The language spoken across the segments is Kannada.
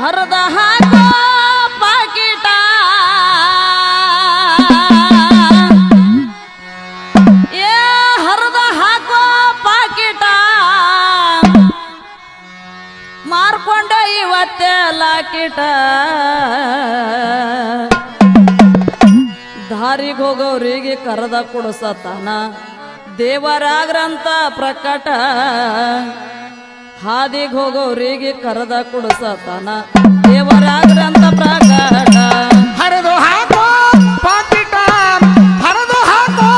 ಹರದ ಹಾಕೋ ಪಾಕಿಟ. ಏ, ಹರದ ಹಾಕೋ ಪಾಕಿಟ. ಮಾರ್ಕೊಂಡ ಇವತ್ತೆ ಲಾಕಿಟ ದಾರಿಗೆ ಹೋಗೋರಿಗೆ ಕರೆದ ಕೊಡಸತಾನ ದೇವರ ಪ್ರಕಟ. ಹಾದಿಗೆ ಹೋಗೋರಿಗೆ ಕರೆದ ಕೊಡಿಸತಾನ ದೇವರಾಗ್ರಂತ ಪ್ರಕಟ ಹರಿದು ಹಾಕೋ ಪಾಕಿಟ, ಹರಿದು ಹಾಕೋ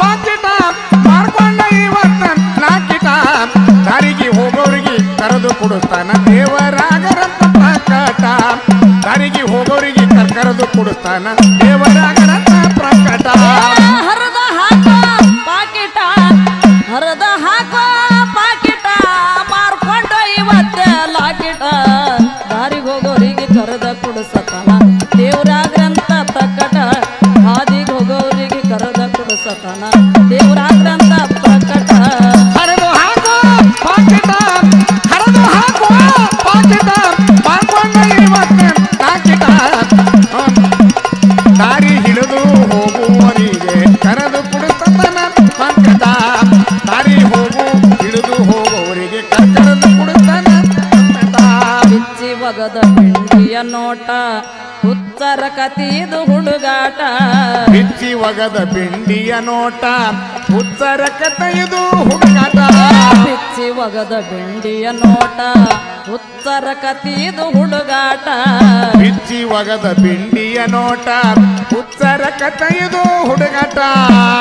ಪಾಕಿಟ, ಮಾಡ್ಕೊಂಡ ಇವತ್ತ ನಾಕಿಟ. ದಾರಿಗೆ ಹೋಗೋರಿಗೆ ಕರೆದು ಕೊಡುತ್ತಾನ ದೇವರಾಗರಂತ ಪ್ರಕಟ ದಾರಿಗೆ ಹೋಗೋರಿಗೆ ಕರ್- ಕರೆದು ಕೊಡುತ್ತಾನ ದೇವರಾಗರಂತ ಪ್ರಕಟ ಕೊಡಿಸತಾನ ಕತೀದು ಹುಡುಗಾಟ. ಬಿಚ್ಚಿ ಒಗದ ಬಿಂಡಿಯ ನೋಟ ಉತ್ತರ ಕತೆಯದು ಹುಡುಗಾಟ. ಬಿಚ್ಚಿ ಒಗದ ಬಿಂಡಿಯ ನೋಟ ಉತ್ತರ ಕತೀದು ಹುಡುಗಾಟ. ಬಿಚ್ಚಿ ಒಗದ ಬಿಂಡಿಯ ನೋಟ ಉತ್ತರ ಕತೆಯದು ಹುಡುಗಾಟ.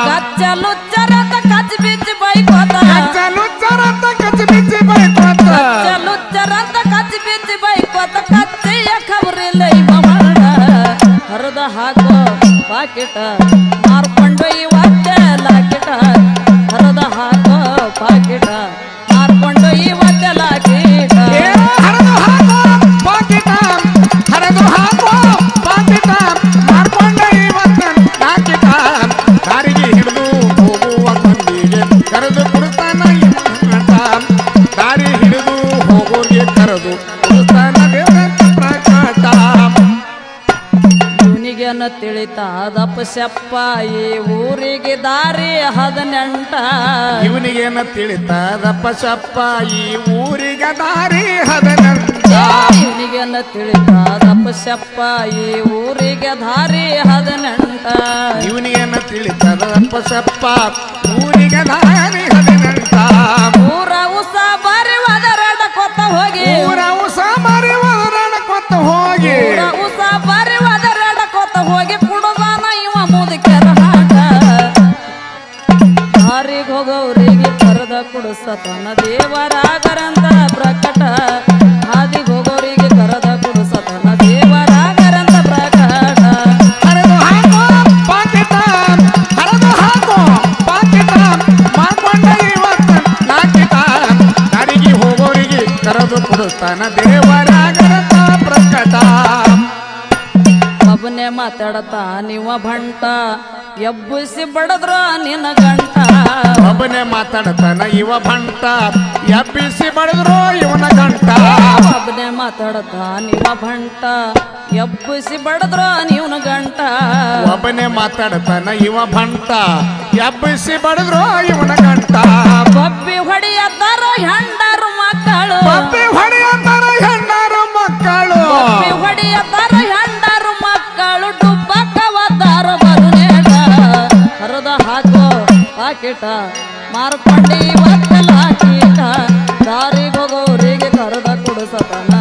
ಕಚ್ಚಲುಚ್ಚರದ ಕಚ್ ಪಾಕಿಟ ಮಾರ್ಕೊಂಡು ಇವತ್ತೆ ಲಾಕಿಟ. ಹರದ ಹಾಕೋ ಪಾಕಿಟ. ಮಾರ್ಕೊಂಡು ಇವತ್ತೆ ಲಾಕಿಟ ಶಪ್ಪ ಈ ಊರಿಗೆ ದಾರಿ ಹದಿನೆಂಟ. ಇವನಿಗೇನ ತಿಳಿತದಪ್ಪ ಶಪ್ಪ ಈ ಊರಿಗೆ ದಾರಿ ಹದಿನೆಂಟ. ಇವನಿಗೇನ ತಿಳಿತಾರ ಶಪ್ಪ ಈ ಊರಿಗೆ ದಾರಿ ಹದಿನೆಂಟ. ಇವನಿಗೇನ ತಿಳಿತದಪ್ಪ ಶಪ್ಪ ಊರಿಗೆ ದಾರಿ ಕರೆದ ಕುಡಿಸತನ ದೇವರಾಗರಂತ ಪ್ರಕಟ. ಆದಿ ಹೋಗೋರಿಗೆ ಕರೆದ ಕುಡಿಸತನ ದೇವರಾಗರಂತ ಪ್ರಕಟ. ಹರಿದು ಹಾಕೋ ಪಾಕಿಟ ಹರಿದು ಹಾಕೋ ಪಾಕಿಟ ಮಾಡ್ಕೊಂಡ ಇವತ್ತ ನಾಕಿಟ ನಡಿಗೆ ಹೋಗೋರಿಗೆ ಕರೆದು ಕೊಡುತ್ತಾನ ದೇವರಾಗರತ ಪ್ರಕಟ. ಒಬ್ಬನೇ ಮಾತಾಡತಾ ನೀವ ಭಂಟ ಎಬ್ಬಿಸಿ ಬಡದ್ರ ನಿನ್ನ ಗಂಟ. ಒಬ್ಬನೇ ಮಾತಾಡ್ತಾನ ಇವ ಭಂಟ. ಎಬ್ಬಿಸಿ ಬಡಿದ್ರು ಇವನ ಗಂಟ. ಒಬ್ಬನೇ ಮಾತಾಡತಾ ನಿವ ಭಂಟ. ಎಬ್ಬಿಸಿ ಬಡಿದ್ರು ನೀವನ ಗಂಟ. ಒಬ್ಬನೇ ಮಾತಾಡ್ತಾನ ಇವ ಭಂಟ. ಎಬ್ಬಿಸಿ ಬಡಿದ್ರು ಇವನ ಗಂಟ. ಬಬ್ಬಿ ಹೊಡೆಯತ್ತಾರ ಹೆಂಡರು ಮಕ್ಕಳು. ಬಬ್ಬಿ ಹೊಡೆಯಂತಾರ ಹೆಂಡರು ಮಕ್ಕಳು. ಬಬ್ಬಿ ಹೊಡೆಯತ್ತಾರ ಹೆಂಡರು ಮಕ್ಕಳು ಡುಬ್ಬಕ್ಕವತ್ತಾರ ಬರುನೇಟ ಹರದ ಹಾಕೋ ಪಾಕಿಟ. ಮಾರ್ಕೊಂಡಿ ಒತ್ತಲ ಕೀಟ ದಾರಿಗೆ ಹೋಗೋರಿಗೆ ಕರೆದ ಕುಡಿಸತನ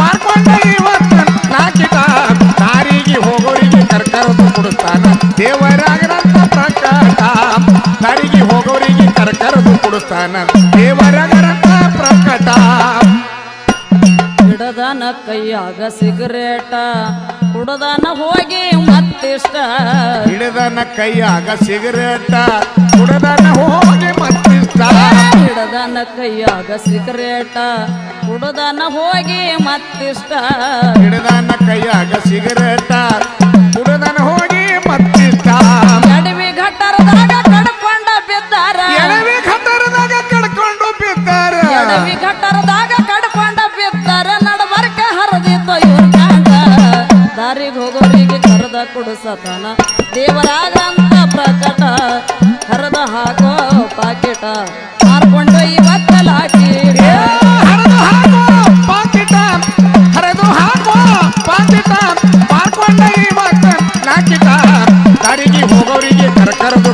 ಮಾಡ್ಕೊಂಡ ಇವತ್ತ ನಾಕಿಟ ದಾರಿಗೆ ಹೋಗೋರಿಗೆ ಕರ್ಕರದು ಕೊಡುತ್ತಾನ ದೇವರಾಗರಂತ ಪ್ರಕಾರ ದಾರಿಗೆ ಹೋಗೋರಿಗೆ ಕರ್ಕರದು ಕೊಡುತ್ತಾನ ಕುಡದನ ಹೋಗಿ ಮತ್ತಿಷ್ಟ. ಹಿಡದನ ಕೈಯಾಗ ಸಿಗರೇಟ ಕುಡದನ ಹೋಗಿ ಮತ್ತಿಷ್ಟ. ಹಿಡದನ ಕೈಯಾಗ ಸಿಗರೇಟ ಕುಡದನ ಹೋಗಿ ಮತ್ತಿಷ್ಟ. ಹಿಡದನ ಕೈಯಾಗ ಸಿಗರೇಟ ದೇವರಾಜ ದೇವರಾಜಂತ ಪ್ರಕಟ ಹರಿದ ಹಾಕೋ ಪಾಕೆಟ ಮಾರ್ಕೊಂಡು ಇವತ್ತಲಾಕಿ ಹರಿದು ಹಾಕೋ ಪಾಕೆಟ ಹರಿದು ಹಾಕೋ ಪಾಕೆಟ ಮಾರ್ಕೊಂಡ ಇವತ್ತ ನಾಕಿಟ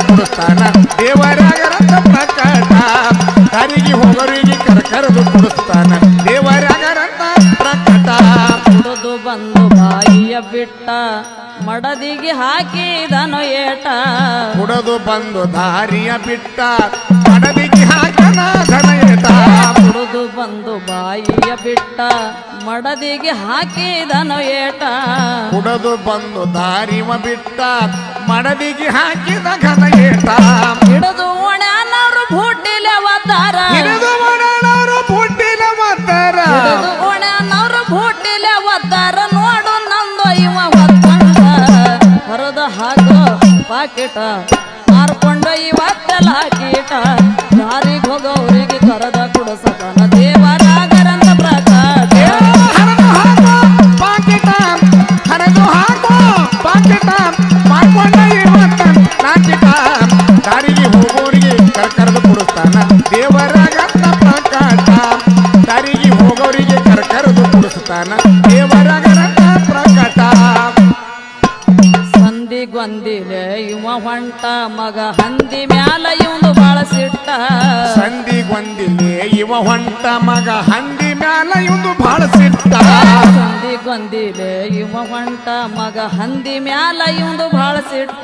ಕೊಡುತ್ತಾನ ದೇವರಾಜರಂತ ಪ್ರಕಟ ದಾರಿಗೆ ಹೋಗೋರಿಗೆ ಕರ್ಕರದು ಮಡದಿಗೆ ಹಾಕಿದನು ಏಟ. ಕುಡದು ಬಂದು ದಾರಿಯ ಬಿಟ್ಟ ಮಡದಿಗೆ ಹಾಕನ ಏಟ ಕುಡಿದು ಬಂದು ಬಾಯಿಯ ಬಿಟ್ಟ ಮಡದಿಗೆ ಹಾಕಿದನು ಏಟ. ಕುಡದು ಬಂದು ದಾರಿಯ ಬಿಟ್ಟ ಮಡದಿಗೆ ಹಾಕಿದ ಘನ ಪಾಕಿಟ ಮಾರ್ಕೊಂಡ ಇವತ್ತೆಲ್ಲ ಕೀಟ ದಾರಿಗೆ ಹೋಗೋರಿಗೆ ಕರೆದ ಕುಡಸತನ ಮ್ಯಾಲ ಇವಂದು ಬಾಳ ಸಿಟ್ಟ. ಸಂದಿಗೊಂದಿಲೆ ಇವ ಹೊಂಟ ಮಗ ಹಂದಿ ಮ್ಯಾಲ ಇವಂದು ಬಾಳ ಸಿಟ್ಟ. ಸಂದಿಗೊಂದಿಲೆ ಇವ ಹೊಂಟ ಮಗ ಹಂದಿ ಮ್ಯಾಲ ಇವಂದು ಬಾಳ ಸಿಟ್ಟ.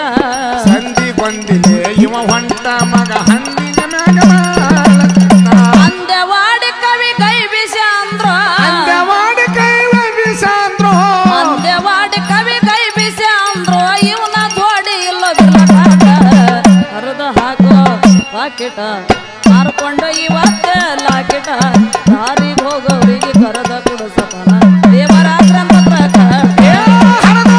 ಸಂದಿಗೊಂದಿಲೆ ಇವ ಹೊಂಟ ಮಗ ಪಾಕಿಟ ಮಾರ್ಕೊಂಡ ಇವತ್ತ ಲಾಕಿಟ. ದಾರಿಗೆ ಹೋಗೋರಿಗೆ ಕರೆದ ಕುಡಸತನ ದೇವರ ಪ್ರಕಾರ ಹರದು